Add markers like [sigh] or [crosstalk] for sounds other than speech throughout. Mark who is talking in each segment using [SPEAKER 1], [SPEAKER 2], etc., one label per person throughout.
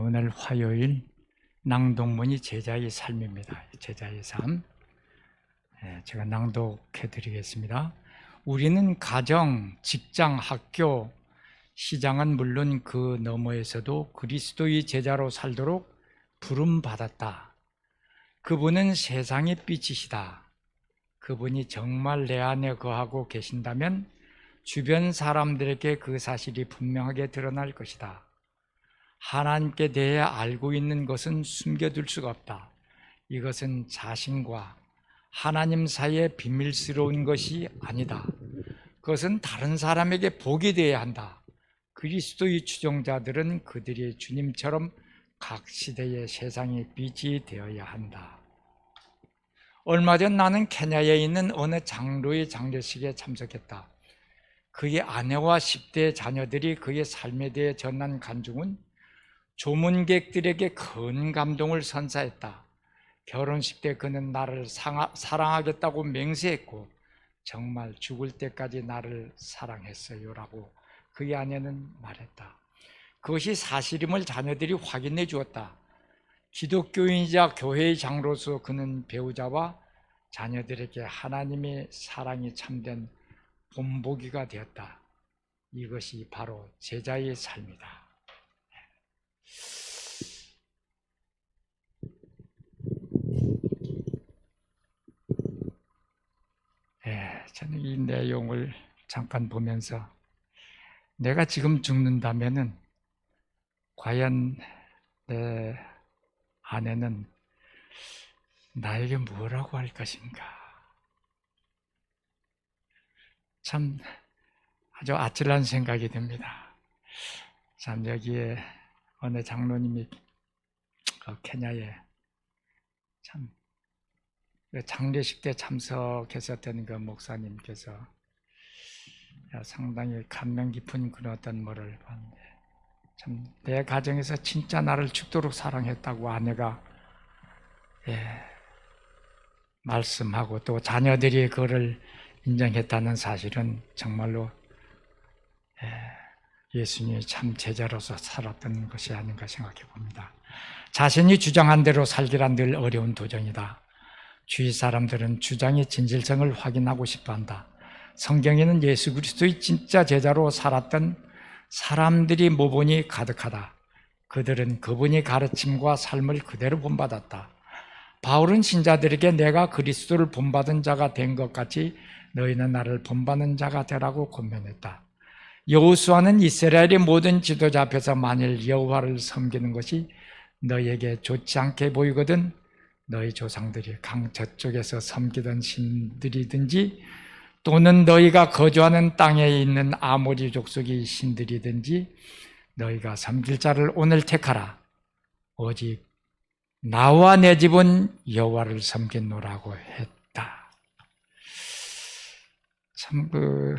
[SPEAKER 1] 오늘 화요일 낭독문이 제자의 삶입니다. 제자의 삶. 예, 제가 낭독해 드리겠습니다. 우리는 가정, 직장, 학교, 시장은 물론 그 너머에서도 그리스도의 제자로 살도록 부름 받았다. 그분은 세상의 빛이시다. 그분이 정말 내 안에 거하고 계신다면 주변 사람들에게 그 사실이 분명하게 드러날 것이다. 하나님께 대해 알고 있는 것은 숨겨둘 수가 없다. 이것은 자신과 하나님 사이에 비밀스러운 것이 아니다. 그것은 다른 사람에게 복이 되어야 한다. 그리스도의 추종자들은 그들이 주님처럼 각 시대의 세상의 빛이 되어야 한다. 얼마 전 나는 케냐에 있는 어느 장로의 장례식에 참석했다. 그의 아내와 10대 자녀들이 그의 삶에 대해 전한 간증은 조문객들에게 큰 감동을 선사했다. 결혼식 때 그는 나를 상하, 사랑하겠다고 맹세했고 정말 죽을 때까지 나를 사랑했어요라고 그의 아내는 말했다. 그것이 사실임을 자녀들이 확인해 주었다. 기독교인이자 교회의 장로서 그는 배우자와 자녀들에게 하나님의 사랑이 참된 본보기가 되었다. 이것이 바로 제자의 삶이다. 예, 저는 이 내용을 잠깐 보면서 내가 지금 죽는다면은 과연 내 아내는 나에게 뭐라고 할 것인가? 참 아주 아찔한 생각이 듭니다. 참 여기에 어느 장로님이 그 케냐에 참 장례식 때 참석했었던 그 목사님께서 상당히 감명 깊은 그런 어떤 뭐를 봤는데 참 내 가정에서 진짜 나를 죽도록 사랑했다고 아내가 예, 말씀하고 또 자녀들이 그를 인정했다는 사실은 정말로 예, 예수님이 참 제자로서 살았던 것이 아닌가 생각해 봅니다. 자신이 주장한 대로 살기란 늘 어려운 도전이다. 주위 사람들은 주장의 진실성을 확인하고 싶어 한다. 성경에는 예수 그리스도의 진짜 제자로 살았던 사람들이 모본이 가득하다. 그들은 그분이 가르침과 삶을 그대로 본받았다. 바울은 신자들에게 내가 그리스도를 본받은 자가 된 것 같이 너희는 나를 본받는 자가 되라고 권면했다. 여호수아는 이스라엘의 모든 지도자 앞에서 만일 여호와를 섬기는 것이 너희에게 좋지 않게 보이거든 너희 조상들이 강 저쪽에서 섬기던 신들이든지 또는 너희가 거주하는 땅에 있는 아모리 족속의 신들이든지 너희가 섬길 자를 오늘 택하라. 오직 나와 내 집은 여호와를 섬긴노라고 했다. 참그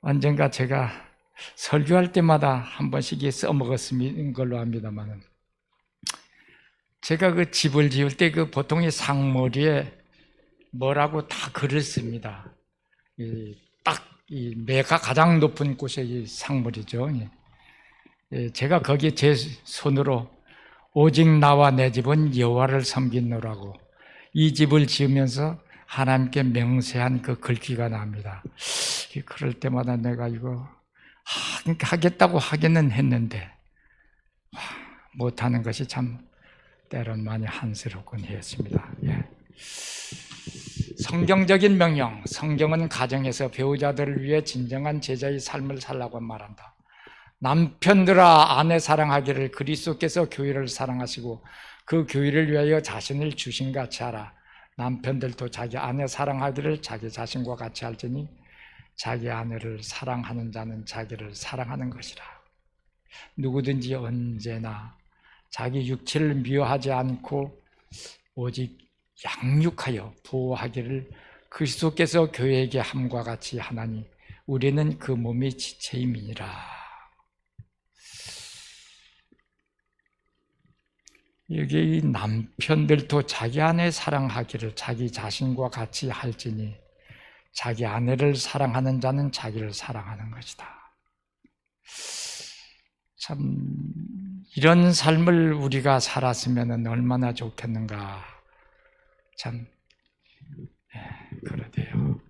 [SPEAKER 1] 언젠가 제가 설교할 때마다 한 번씩 써먹었는 걸로 합니다만은 제가 그 집을 지을 때 그 보통 이 상머리에 뭐라고 다 글을 씁니다. 딱이 매가 가장 높은 곳에 이 상물이죠. 예, 제가 거기에 제 손으로 오직 나와 내 집은 여호와를 섬긴노라고 이 집을 지으면서 하나님께 맹세한 그 글귀가 납니다. 그럴 때마다 내가 이거 하겠다고 하기는 했는데 못하는 것이 참 때론 많이 한스럽곤 했습니다. 예. 성경적인 명령, 성경은 가정에서 배우자들을 위해 진정한 제자의 삶을 살라고 말한다. 남편들아 아내 사랑하기를 그리스도께서 교회를 사랑하시고 그 교회를 위하여 자신을 주신 같이 하라. 남편들도 자기 아내 사랑하기를 자기 자신과 같이 할지니 자기 아내를 사랑하는 자는 자기를 사랑하는 것이라. 누구든지 언제나 자기 육체를 미워하지 않고 오직 양육하여 보호하기를 그리스도께서 교회에게 함과 같이 하나니 우리는 그 몸이 지체임이니라. 여기 남편들도 자기 아내 사랑하기를 자기 자신과 같이 할지니 자기 아내를 사랑하는 자는 자기를 사랑하는 것이다. 참 이런 삶을 우리가 살았으면 얼마나 좋겠는가. 참, 예, 그러대요.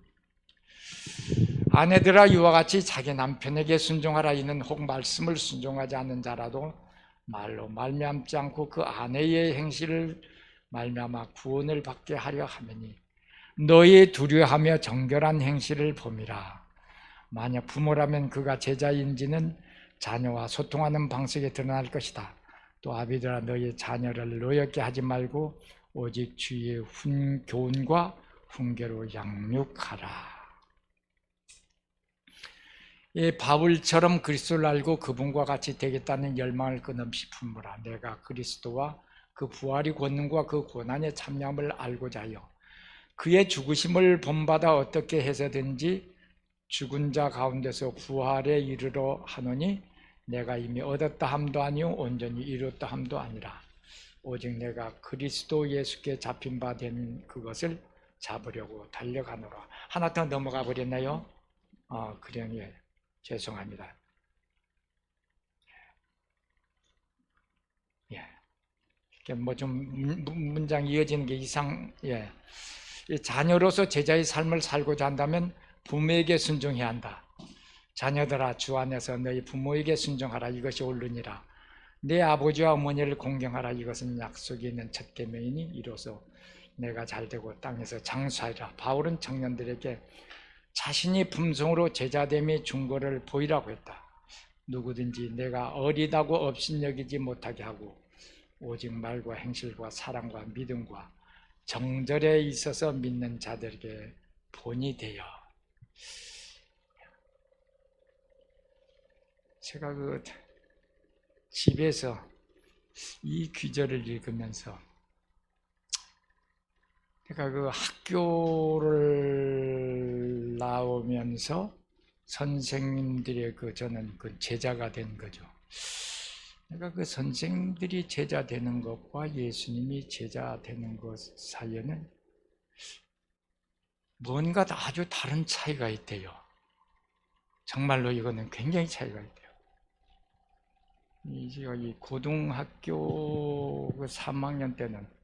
[SPEAKER 1] 아내들아 이와 같이 자기 남편에게 순종하라 이는 혹 말씀을 순종하지 않는 자라도 말로 말미암지 않고 그 아내의 행실을 말미암아 구원을 받게 하려 하매니 너희 두려하며 정결한 행실을 봄이라. 만약 부모라면 그가 제자인지는 자녀와 소통하는 방식에 드러날 것이다. 또 아비들아 너희 자녀를 노엽게 하지 말고 오직 주의 훈 교훈과 훈계로 양육하라 이 바울처럼 그리스도를 알고 그분과 같이 되겠다는 열망을 끊임없이 품으라. 내가 그리스도와 그 부활이 권능과 그 고난의 참여함을 알고자 하여 그의 죽으심을 본받아 어떻게 해서든지 죽은 자 가운데서 부활에 이르러 하노니 내가 이미 얻었다 함도 아니요 온전히 이뤘다 함도 아니라 오직 내가 그리스도 예수께 잡힌 바 된 그것을 잡으려고 달려가노라. 하나 더 넘어가 버렸나요? 어, 그냥 예. 죄송합니다. 예. 뭐좀 문장 이어지는 게 이상, 예. 자녀로서 제자의 삶을 살고자 한다면 부모에게 순종해야 한다. 자녀들아 주 안에서 너희 부모에게 순종하라 이것이 옳으니라. 내 아버지와 어머니를 공경하라 이것은 약속이 있는 첫 계명이니 이로써 내가 잘되고 땅에서 장수하리라. 바울은 청년들에게 자신이 품성으로 제자됨의 증거를 보이라고 했다. 누구든지 내가 어리다고 업신여기지 못하게 하고 오직 말과 행실과 사랑과 믿음과 정절에 있어서 믿는 자들에게 본이 되어 제가 그 집에서 이 귀절을 읽으면서 제가 그 학교를 나오면서 선생님들의 그 저는 그 제자가 된 거죠. 내가 그 선생들이 제자 되는 것과 예수님이 제자 되는 것 사이에는 뭔가 아주 다른 차이가 있대요. 정말로 이거는 굉장히 차이가 있대요. 이제 이 고등학교 그 3학년 때는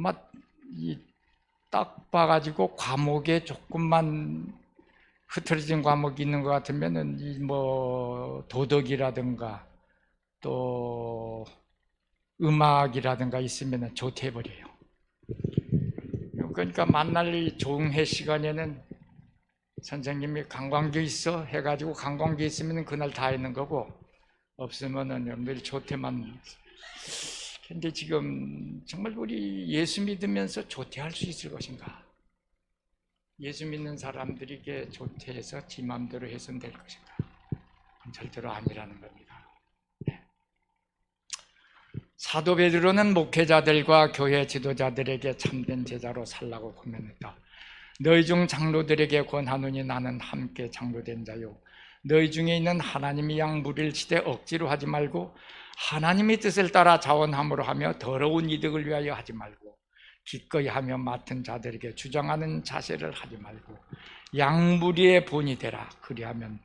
[SPEAKER 1] 막이딱 봐가지고 과목에 조금만 흐트러진 과목이 있는 것 같으면은 이 뭐 도덕이라든가 또 음악이라든가 있으면은 조퇴해버려요. 그러니까 만날 이 종회 시간에는 선생님이 관광지 있어 해가지고 관광지 있으면 그날 다 있는 거고 없으면은 늘 조퇴만 근데 지금 정말 우리 예수 믿으면서 조퇴할 수 있을 것인가? 예수 믿는 사람들에게 조퇴해서 지 마음대로 해서는 될 것인가? 절대로 아니라는 겁니다. 네. 사도 베드로는 목회자들과 교회 지도자들에게 참된 제자로 살라고 권면했다. 너희 중 장로들에게 권하노니 나는 함께 장로된 자요. 너희 중에 있는 하나님이 양 무리를 치되 억지로 하지 말고 하나님의 뜻을 따라 자원함으로 하며 더러운 이득을 위하여 하지 말고 기꺼이 하며 맡은 자들에게 주장하는 자세를 하지 말고 양무리의 본이 되라. 그리하면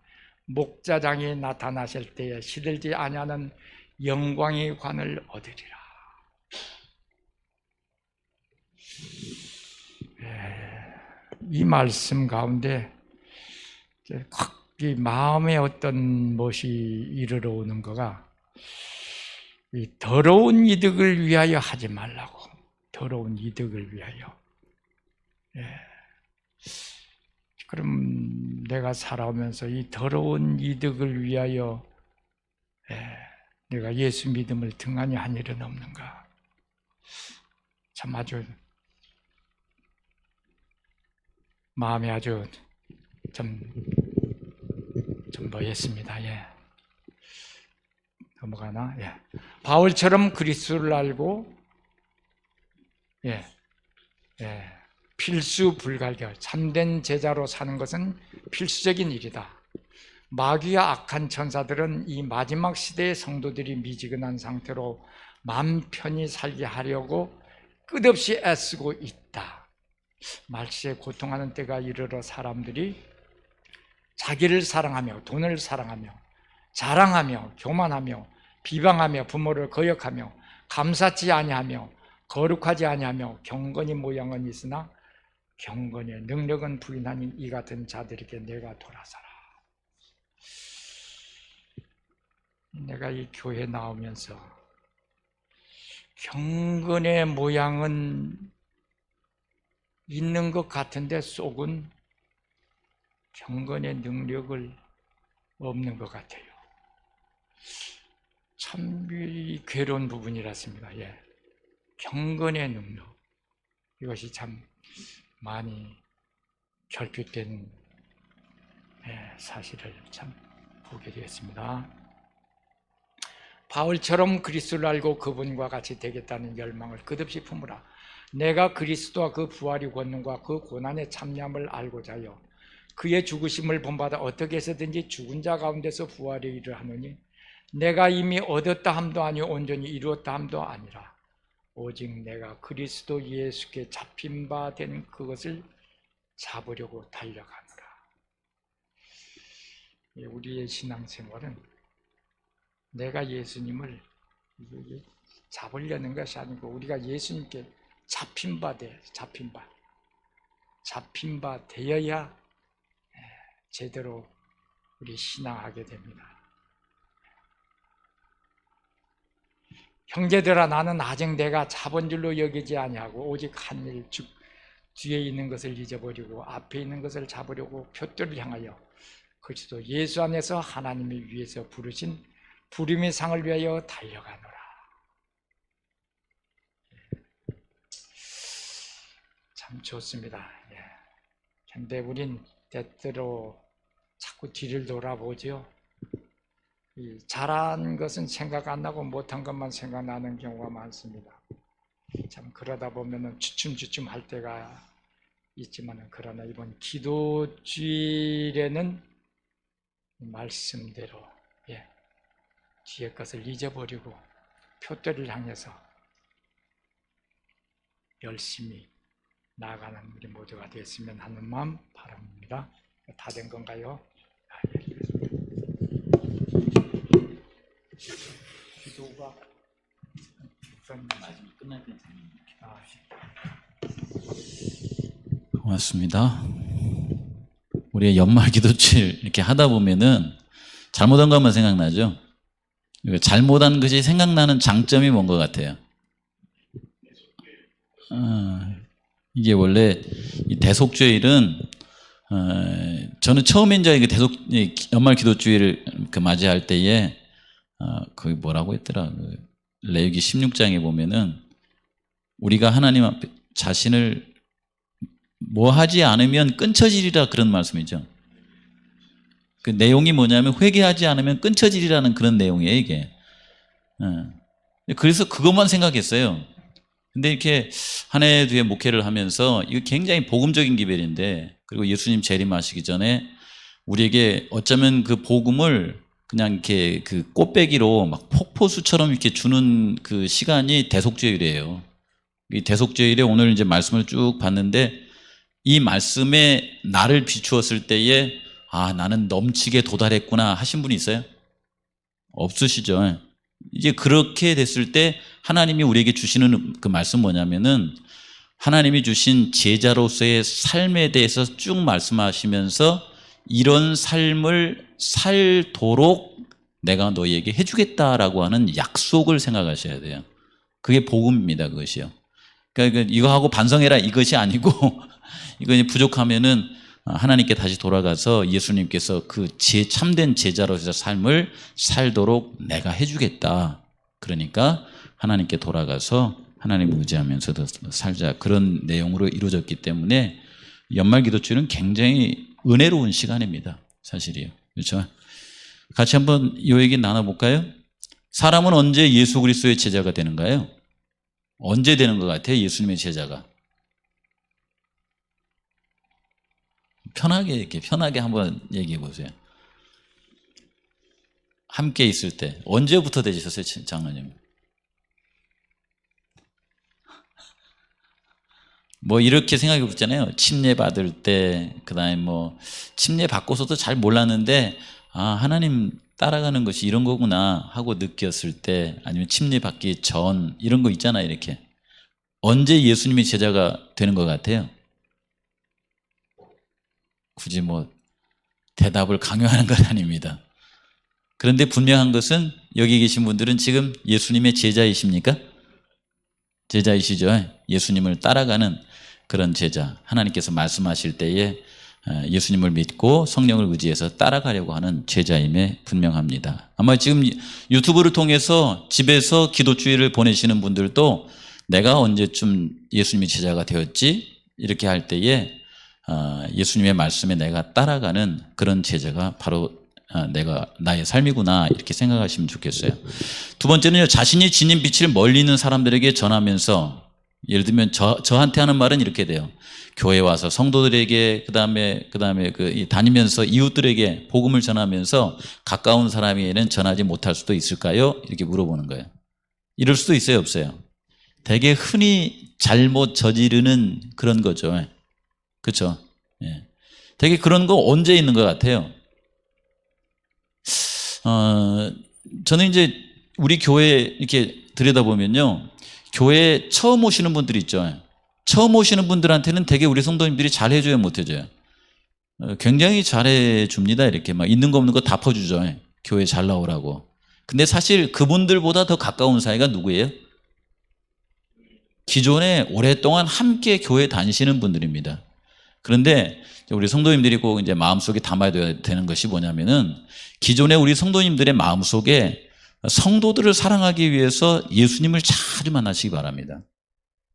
[SPEAKER 1] 목자장이 나타나실 때에 시들지 아니하는 영광의 관을 얻으리라. 예, 이 말씀 가운데 이 마음에 어떤 것이 이르러 오는 거가 이 더러운 이득을 위하여 하지 말라고. 더러운 이득을 위하여. 예. 그럼 내가 살아오면서 이 더러운 이득을 위하여 예. 내가 예수 믿음을 등한히 한 일은 없는가? 참 아주 마음이 아주 좀, 좀 뭐였습니다. 예. 넘어가나? 예. 바울처럼 그리스도를 알고 예. 예. 필수 불가결 참된 제자로 사는 것은 필수적인 일이다. 마귀와 악한 천사들은 이 마지막 시대의 성도들이 미지근한 상태로 맘 편히 살게 하려고 끝없이 애쓰고 있다. 말시에 고통하는 때가 이르러 사람들이 자기를 사랑하며 돈을 사랑하며 자랑하며 교만하며 비방하며 부모를 거역하며 감사치 아니하며 거룩하지 아니하며 경건이 모양은 있으나 경건의 능력은 부인하니 이 같은 자들에게 내가 돌아서라. 내가 이 교회 나오면서 경건의 모양은 있는 것 같은데 속은 경건의 능력을 없는 것 같아요. 참이 괴로운 부분이랐습니다. 예. 경건의 능력 이것이 참 많이 결핍된 예, 사실을 참 보게 되었습니다. 바울처럼 그리스도를 알고 그분과 같이 되겠다는 열망을 끝없이 품으라. 내가 그리스도와 그 부활의 권능과 그 고난의 참여함을 알고자 하여 그의 죽으심을 본받아 어떻게 해서든지 죽은 자 가운데서 부활의 일을 하노니 내가 이미 얻었다 함도 아니요 온전히 이루었다 함도 아니라 오직 내가 그리스도 예수께 잡힌 바 된 그것을 잡으려고 달려가노라. 예, 우리의 신앙생활은 내가 예수님을 잡으려는 것이 아니고 우리가 예수님께 잡힌 바 돼, 잡힌 바, 잡힌 바 되어야 예, 제대로 우리 신앙하게 됩니다. 형제들아 나는 아직 내가 잡은 줄로 여기지 아니하고 오직 한일 즉 뒤에 있는 것을 잊어버리고 앞에 있는 것을 잡으려고 표들을 향하여 그리스도 예수 안에서 하나님이 위해서 부르신 부름의 상을 위하여 달려가노라. 참 좋습니다. 예. 근데 우린 때때로 자꾸 뒤를 돌아보지요. 이 잘한 것은 생각 안 나고 못한 것만 생각나는 경우가 많습니다. 참 그러다 보면은 주춤주춤 할 때가 있지만은 그러나 이번 기도주일에는 말씀대로 예, 뒤에 것을 잊어버리고 표대를 향해서 열심히 나아가는 우리 모두가 됐으면 하는 마음 바랍니다. 다 된 건가요? 아, 예. 기도가 우선
[SPEAKER 2] 마지막 끝날 때 되는
[SPEAKER 1] 아,
[SPEAKER 2] 고맙습니다. 우리의 연말 기도칠 이렇게 하다 보면은 잘못한 것만 생각나죠. 잘못한 것이 생각나는 장점이 뭔 것 같아요. 아, 이게 원래 이 대속죄일은 어, 저는 처음에 이제 그 대속 이 연말 기도주일을 그 맞이할 때에 어, 거기 뭐라고 했더라 그 레위기 16장에 보면은 우리가 하나님 앞에 자신을 뭐 하지 않으면 끊쳐지리라 그런 말씀이죠. 그 내용이 뭐냐면 회개하지 않으면 끊쳐지리라는 그런 내용이에요 이게. 예. 그래서 그것만 생각했어요. 근데 이렇게 한 해 뒤에 목회를 하면서 이거 굉장히 복음적인 기별인데 그리고 예수님 재림하시기 전에 우리에게 어쩌면 그 복음을 그냥 이렇게 그 꽃배기로 막 폭포수처럼 이렇게 주는 그 시간이 대속죄일이에요. 이 대속죄일에 오늘 이제 말씀을 쭉 봤는데 이 말씀에 나를 비추었을 때에 아 나는 넘치게 도달했구나 하신 분이 있어요? 없으시죠? 이제 그렇게 됐을 때 하나님이 우리에게 주시는 그 말씀 뭐냐면은 하나님이 주신 제자로서의 삶에 대해서 쭉 말씀하시면서 이런 삶을 살도록 내가 너희에게 해주겠다라고 하는 약속을 생각하셔야 돼요. 그게 복음입니다, 그것이요. 그러니까 이거 하고 반성해라 이것이 아니고 [laughs] 이거 부족하면은 하나님께 다시 돌아가서 예수님께서 그 제 참된 제자로서 삶을 살도록 내가 해주겠다. 그러니까 하나님께 돌아가서 하나님 의지하면서도 살자 그런 내용으로 이루어졌기 때문에 연말 기도주는 굉장히 은혜로운 시간입니다. 사실이요. 그렇죠? 같이 한번 이 얘기 나눠볼까요? 사람은 언제 예수 그리스도의 제자가 되는가요? 언제 되는 것 같아요? 예수님의 제자가. 편하게 이렇게 편하게 한번 얘기해 보세요. 함께 있을 때 언제부터 되셨어요, 장로님? 뭐 이렇게 생각해 보잖아요. 침례 받을 때, 그다음에 뭐 침례 받고서도 잘 몰랐는데 아 하나님 따라가는 것이 이런 거구나 하고 느꼈을 때 아니면 침례 받기 전 이런 거 있잖아요 이렇게 언제 예수님이 제자가 되는 것 같아요? 굳이 뭐 대답을 강요하는 건 아닙니다. 그런데 분명한 것은 여기 계신 분들은 지금 예수님의 제자이십니까? 제자이시죠? 예수님을 따라가는 그런 제자. 하나님께서 말씀하실 때에 어, 예수님을 믿고 성령을 의지해서 따라가려고 하는 제자임에 분명합니다. 아마 지금 유튜브를 통해서 집에서 기도주의를 보내시는 분들도 내가 언제쯤 예수님의 제자가 되었지? 이렇게 할 때에 어, 예수님의 말씀에 내가 따라가는 그런 제자가 바로 어, 내가 나의 삶이구나 이렇게 생각하시면 좋겠어요. 두 번째는요 자신이 지닌 빛을 멀리 있는 사람들에게 전하면서 예를 들면 저 저한테 하는 말은 이렇게 돼요. 교회 와서 성도들에게 그다음에 그다음에 그이 다니면서 이웃들에게 복음을 전하면서 가까운 사람에게는 전하지 못할 수도 있을까요? 이렇게 물어보는 거예요. 이럴 수도 있어요, 없어요? 되게 흔히 잘못 저지르는 그런 거죠. 그렇죠? 예. 되게 그런 거 언제 있는 것 같아요. 어, 저는 이제 우리 교회 이렇게 들여다보면요. 교회 처음 오시는 분들 있죠. 처음 오시는 분들한테는 되게 우리 성도님들이 잘 해줘요, 못 해줘요? 어, 굉장히 잘해줍니다. 이렇게 막 있는 거 없는 거 다 퍼주죠. 교회 잘 나오라고. 근데 사실 그분들보다 더 가까운 사이가 누구예요? 기존에 오랫동안 함께 교회 다니시는 분들입니다. 그런데 우리 성도님들이 꼭 이제 마음속에 담아야 되는 것이 뭐냐면은 기존에 우리 성도님들의 마음속에 성도들을 사랑하기 위해서 예수님을 자주 만나시기 바랍니다.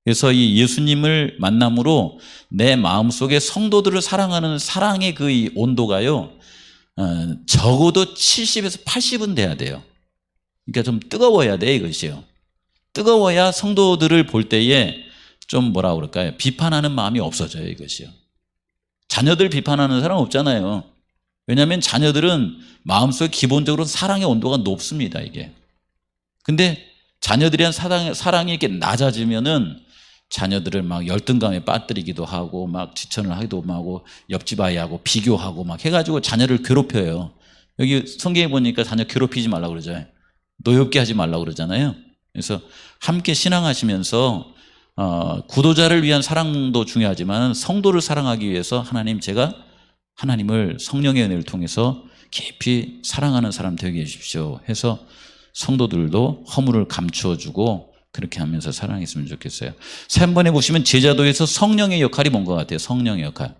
[SPEAKER 2] 그래서 이 예수님을 만남으로 내 마음속에 성도들을 사랑하는 사랑의 그이 온도가요, 어, 적어도 70에서 80은 돼야 돼요. 그러니까 좀 뜨거워야 돼, 이것이요. 뜨거워야 성도들을 볼 때에 좀 뭐라 그럴까요? 비판하는 마음이 없어져요, 이것이요. 자녀들 비판하는 사람 없잖아요. 왜냐하면 자녀들은 마음속에 기본적으로 사랑의 온도가 높습니다, 이게. 근데 자녀들에 대한 사랑, 사랑이 이렇게 낮아지면은 자녀들을 막 열등감에 빠뜨리기도 하고 막 지천을 하기도 하고 옆집 아이하고 비교하고 막 해가지고 자녀를 괴롭혀요. 여기 성경에 보니까 자녀 괴롭히지 말라고 그러죠. 노엽게 하지 말라고 그러잖아요. 그래서 함께 신앙하시면서 어, 구도자를 위한 사랑도 중요하지만 성도를 사랑하기 위해서 하나님 제가 하나님을 성령의 은혜를 통해서 깊이 사랑하는 사람 되게 해주십시오 해서 성도들도 허물을 감추어주고 그렇게 하면서 사랑했으면 좋겠어요. 3번에 보시면 제자도에서 성령의 역할이 뭔 것 같아요? 성령의 역할.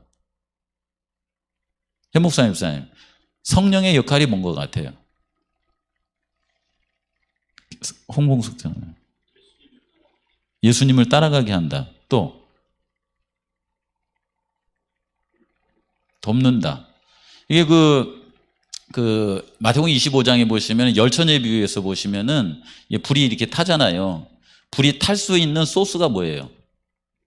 [SPEAKER 2] 현목사님, 목사님. 성령의 역할이 뭔 것 같아요? 홍봉숙 장 예수님을 따라가게 한다. 또 돕는다. 이게 그, 그, 마태복음 25장에 보시면 열천의 비유에서 보시면은 불이 이렇게 타잖아요. 불이 탈 수 있는 소스가 뭐예요?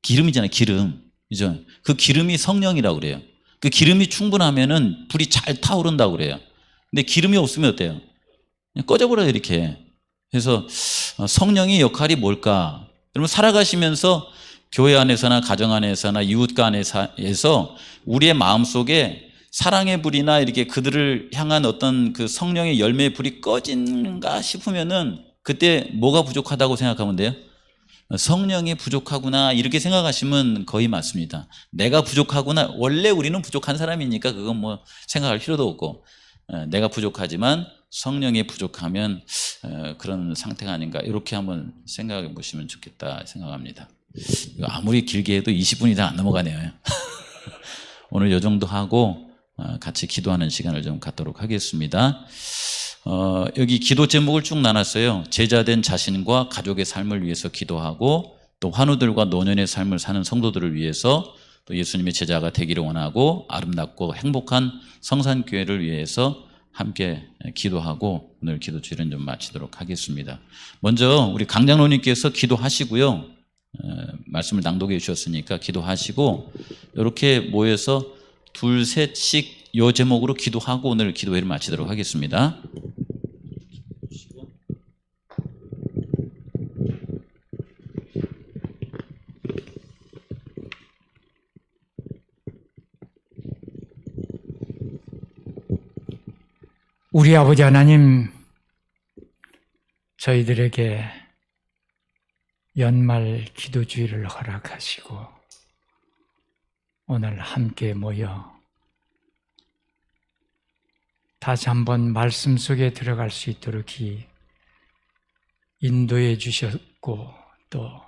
[SPEAKER 2] 기름이잖아요, 기름. 그죠? 그 기름이 성령이라고 그래요. 그 기름이 충분하면은 불이 잘 타오른다고 그래요. 근데 기름이 없으면 어때요? 꺼져버려요, 이렇게. 그래서 어, 성령의 역할이 뭘까? 여러분, 살아가시면서 교회 안에서나 가정 안에서나 이웃 간에서 우리의 마음 속에 사랑의 불이나 이렇게 그들을 향한 어떤 그 성령의 열매의 불이 꺼진가 싶으면은 그때 뭐가 부족하다고 생각하면 돼요? 성령이 부족하구나 이렇게 생각하시면 거의 맞습니다. 내가 부족하구나 원래 우리는 부족한 사람이니까 그건 뭐 생각할 필요도 없고 어, 내가 부족하지만 성령이 부족하면 어, 그런 상태가 아닌가 이렇게 한번 생각해 보시면 좋겠다 생각합니다. 아무리 길게 해도 20분이 다 안 넘어가네요. [laughs] 오늘 요 정도 하고 어, 같이 기도하는 시간을 좀 갖도록 하겠습니다. 어, 여기 기도 제목을 쭉 나눴어요. 제자된 자신과 가족의 삶을 위해서 기도하고 또 환우들과 노년의 삶을 사는 성도들을 위해서 또 예수님의 제자가 되기를 원하고 아름답고 행복한 성산교회를 위해서 함께 기도하고 오늘 기도 주일은 좀 마치도록 하겠습니다. 먼저 우리 강장로님께서 기도하시고요. 어, 말씀을 낭독해 주셨으니까 기도하시고 이렇게 모여서 둘 셋씩 요 제목으로 기도하고 오늘 기도회를 마치도록 하겠습니다.
[SPEAKER 1] 우리 아버지 하나님, 저희들에게 연말 기도주의를 허락하시고, 오늘 함께 모여 다시 한번 말씀 속에 들어갈 수 있도록 이 인도해 주셨고, 또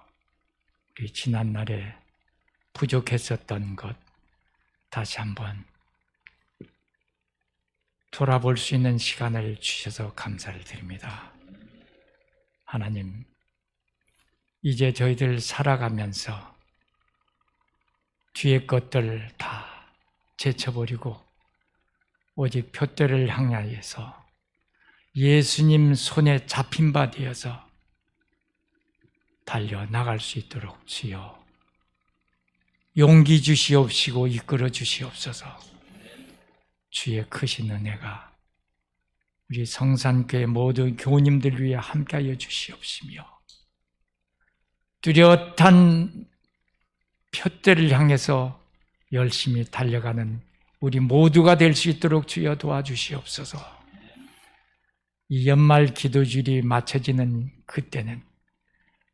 [SPEAKER 1] 우리 지난날에 부족했었던 것 다시 한번 돌아볼 수 있는 시간을 주셔서 감사를 드립니다. 하나님, 이제 저희들 살아가면서 뒤의 것들 다 제쳐버리고 오직 표대를 향하여서 예수님 손에 잡힌 바 되어서 달려 나갈 수 있도록 주여 용기 주시옵시고 이끌어 주시옵소서. 주의 크신 은혜가 우리 성산교회 모든 교우님들 위해 함께하여 주시옵시며 뚜렷한 표대를 향해서 열심히 달려가는 우리 모두가 될 수 있도록 주여 도와주시옵소서. 이 연말 기도주일이 마쳐지는 그때는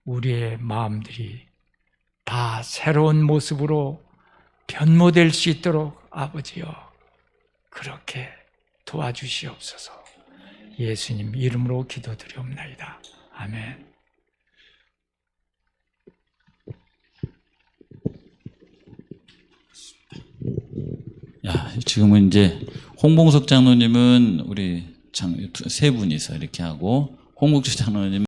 [SPEAKER 1] 우리의 마음들이 다 새로운 모습으로 변모될 수 있도록 아버지여 그렇게 도와주시옵소서. 예수님 이름으로 기도드리옵나이다. 아멘.
[SPEAKER 2] 야, 지금은 이제 홍봉석 장로님은 우리 장, 세 분이서 이렇게 하고 홍국주 장로님